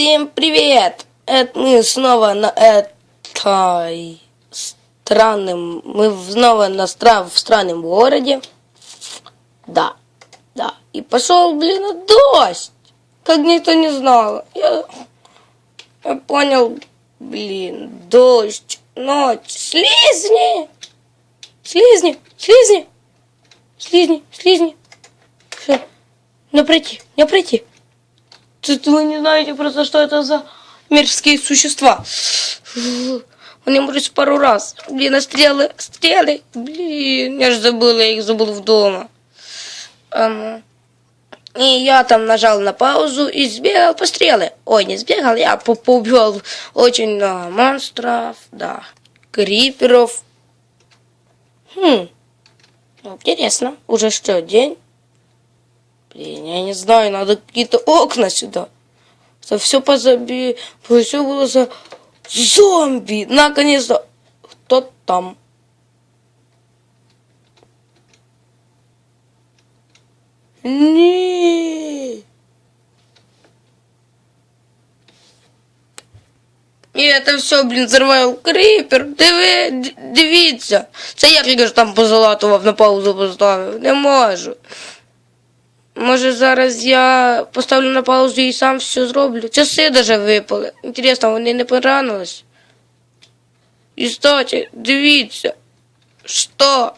Всем привет! Это мы снова на этой странном... Мы снова на стра... в странном городе. Да, да. И пошел, блин, дождь. Как никто не знал. Я, я понял, блин, дождь, ночь, слизни! Слизни, слизни, слизни, слизни. Все, не пройти, не пройти. Тут вы не знаете просто, что это за мерзкие существа. Они можуть пару раз. Блин, а стрелы, стрелы. Блин, я же забыла, я их забыл в дома. А. И я там нажал на паузу и сбегал по стрелы. Ой, не сбегал, я по- поубивал очень много монстров, да, криперов. Хм, интересно. Уже что, день? Блин, я не знаю, надо какие-то окна сюда. Это все позаби... Все было за зомби. Наконец-то. Кто там? Ні. І це все, блін, зривав кріпер. Диви, дивіться. Це я тільки ж там позалатував на паузу поставив. Не можу. Може зараз я поставлю на паузу і сам все зроблю. Часи даже випали. Інтересно, вони не поранились. І кстати, дивіться. Що?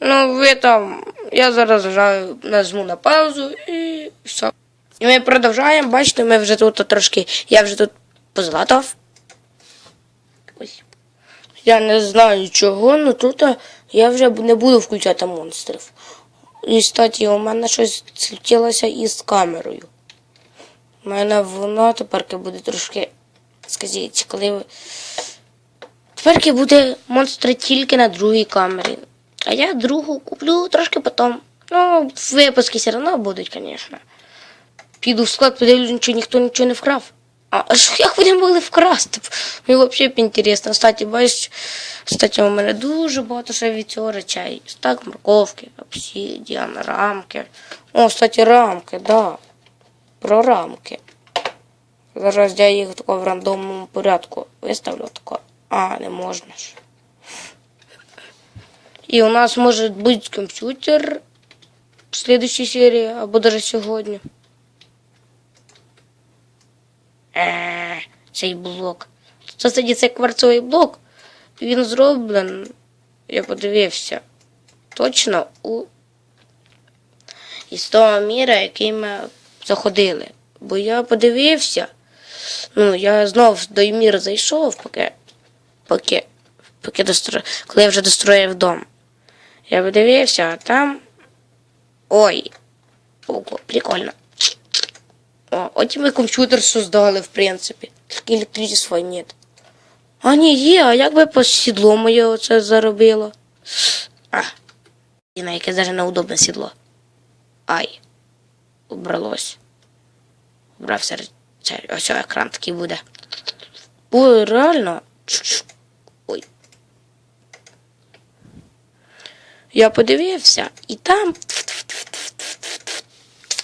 Ну, ви там. Я зараз нажаю, нажму на паузу і все. І ми продовжуємо. Бачите, ми вже тут трошки. Я вже тут позлатав. Ось. Я не знаю чого, але тут я вже не буду включати монстрів. І, кстати, у мене щось случилося із камерою. У мене воно тепер буде трошки. Скажіть, коли. ви- Тепер буде монстри тільки на другій камері. А я другу куплю трошки потім. Ну, випуски все одно будуть, звісно. Піду в склад, подивлюсь, чи ніхто нічого не вкрав. А ж як вони могли вкрасти? Мені взагалі інтересно. Кстати, бачиш, кстати, у мене дуже багато ще від цього речей. Стак морковки, обсидіан, рамки. О, кстати, рамки, да. Про рамки. Зараз я їх тако в рандомному порядку виставлю тако. А, не можна ж. І у нас може бути комп'ютер в следующей серії, або даже сьогодні. Е, цей блок. Це цей кварцовий блок. Він зроблений, я подивився, точно у із того міра, який ми заходили. Бо я подивився, ну, я знов до міра зайшов, поки, поки, поки достро... коли я вже достроїв дом. Я подивився, а там. Ой. Ого, прикольно. О, от і комп'ютер создали, в принципі. Тільки електричества нет. А ні, є, а як би по сідло моє оце заробило? А. І на яке навіть неудобне сідло. Ай. Убралось. Убрався це, ось екран такий буде. Ой, реально. Ой. Я подивився, і там.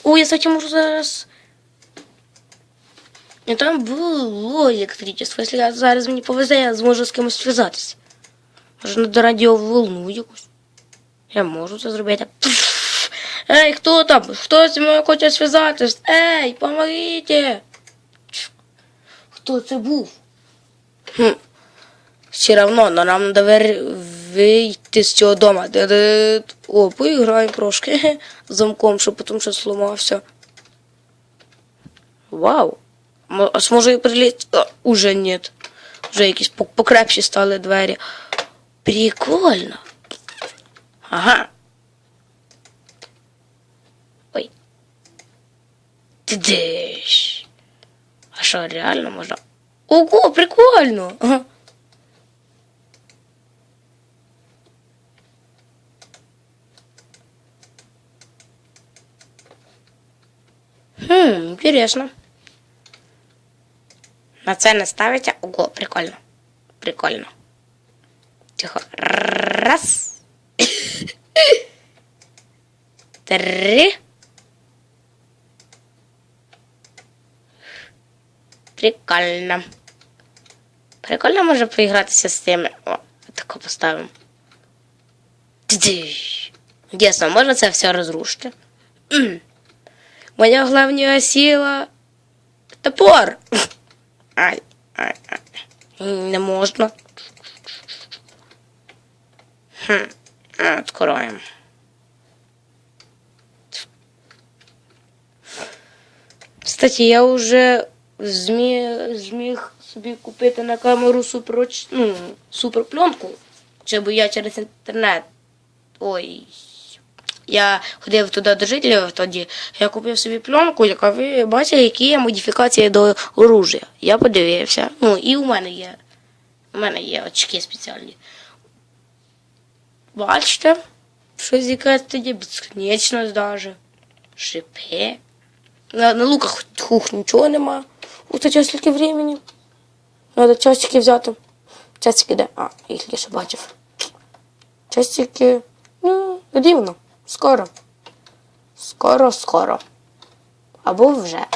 Ой, я кстати, можу зараз. І там було електричество. Якщо зараз мені повезе, я зможу з кимось зв'язатися. Може, на радіоволну якусь. Я можу це зробити. Ей, хто там? Хто зі мною хоче зв'язатись? Ей, помогите! Хто це був? Хм. Все равно, но нам вер- вийти з цього дома. О, поіграємо трошки замком, щоб потім щось сломався. Вау. А прилетіти? А, уже нет. Вже якісь по- покрепші стали двері. Прикольно. Ага. Ой. Ти диш. А що, реально можна? Ого, прикольно. Ага. Хм, интересно. На це не ставиться. Ого, прикольно. Прикольно. Тихо. Раз. Три. Прикольно. Прикольно може поігратися з тими. О, тако поставимо. Дійсно, можна це все розрушити? Моя головня сила топор. Ай, ай, ай. Не можна. Хм. Откроємо. Кстати, я вже зміг, зміг собі купити на камеру супероч... ну, суперпленку. Чи бо я через інтернет. Ой. Я ходив туди до жителів тоді. Я купив собі пленку, яка ви бачите, які є модифікації до оружия. Я подивився. Ну, і у мене є. У мене є очки спеціальні. Бачите? Щось якась тоді безконечність даже. Шипи. На, на луках хух нічого нема. Ух, це скільки времени. Надо часики взяти. Часики де? А, їх що бачив. Часики. Ну, рівно. Скоро. Скоро, скоро. Або вже.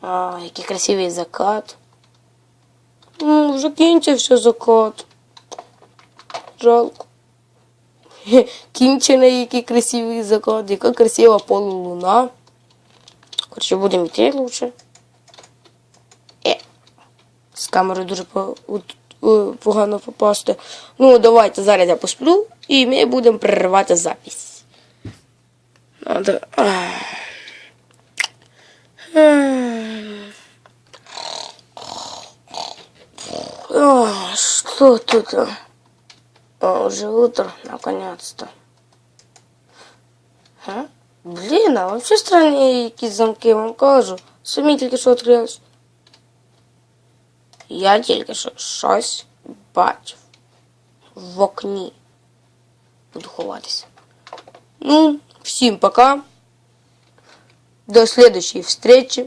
А, який красивий закат. Ну, вже кінчився закат. Жалко. Кінчений який красивий закат, яка красива полулуна. Короче, будемо йти лучше. Е. З камерою дуже по- погано попасти. Ну, давайте зараз я посплю і ми будемо переривати запись. Надо... Ем. Что тут? О, уже утро, наконец-то. Блін, а вообще странні якісь замки, вам кажу. Самі тільки що відкрились. Я тільки що щось бачив. В окні. Буду ховатися. Ну, всім пока. До следующей встречи.